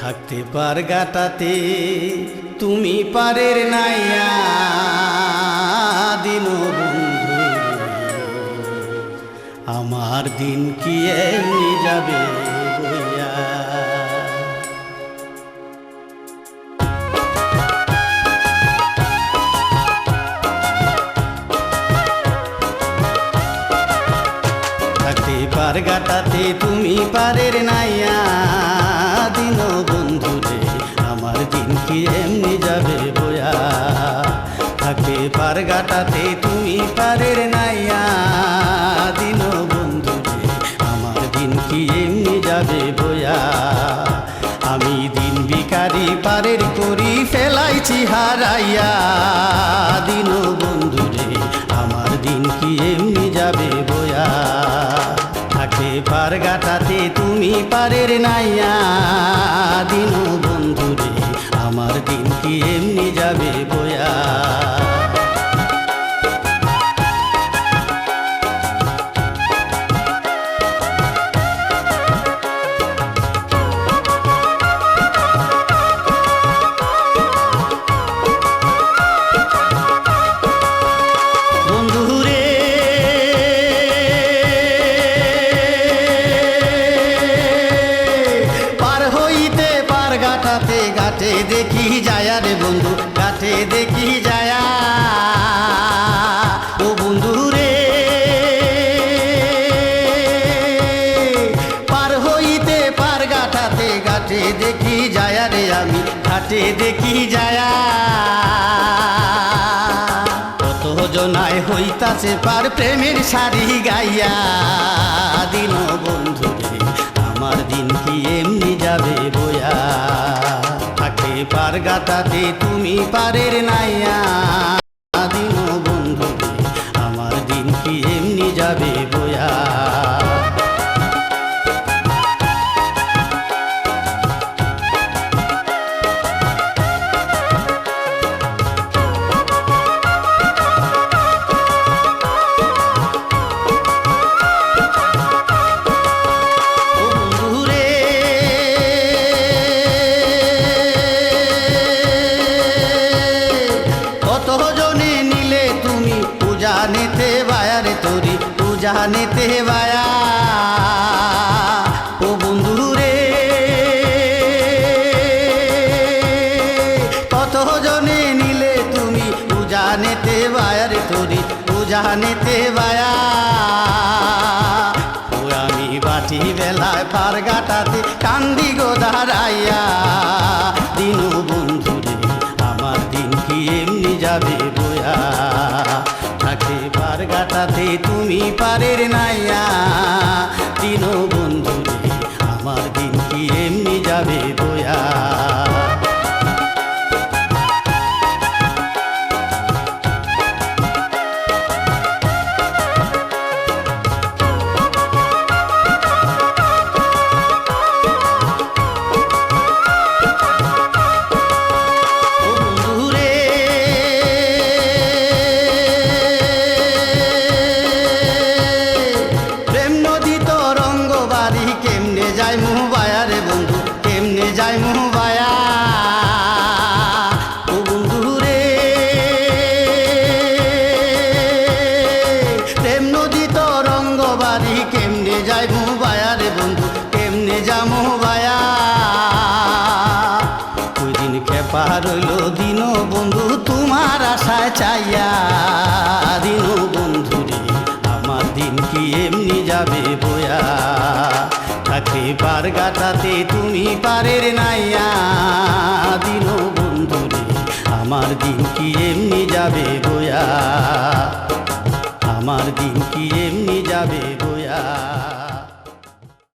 থাকতে পার গাটাতে, তুমি পারের নাইয়া দিন বন্ধু। আমার দিন কি যাবে পার গাটাতে, তুমি পারের নাইয়া দিন হারাইয়া দিন বন্ধু রে, আমার দিন কি এমনি যাবে বয়া? থাকে পার গাটাতে তুমি পারের নাইয়া দিন বন্ধু রে, আমার দিন কি এমনি যাবে বয়া? গাটাতে গাটে দেখি যায়া রে বন্ধু গাটে দেখি যায়া। ও বন্ধু রে, পার হইতে পার গাটাতে গাটে দেখি যায়া রে আমি, ঘাটে দেখি যায়া। কত জনায় হইতাছে পার প্রেমের শাড়ি গাইয়া। পার গাতাতে তুমি পারের নাইয়া। নিতে বায়ারে তোরি, পূজা নিতে বায়া। ও বন্ধুরে কত জনে নিলে তুমি পূজা নিতে বায়ারে তোরি, পূজা নিতে বায়া। ও আমি বাটি বেলায় পার গাটাতে তুমি পারের নাইয়া দিন যায় মুহবায়া ও বন্ধুরে, প্রেম নদী তরঙ্গ বাড়ি কেমনে যায় মুহবায়া রে বন্ধু, কেমনে যা মুহবায়া ওই দিন খেপা দিন বন্ধু, তোমার আশায় চাইয়া। দিন বন্ধু রে আমার দিন কি এমনি যাবে বয়া? থাকে পার গাটাতে তুমি পারের নাইয়া। দিন বন্ধু রে আমার দিন কি এমনি যাবে বয়া? আমার দিন কি এমনি যাবে বয়া?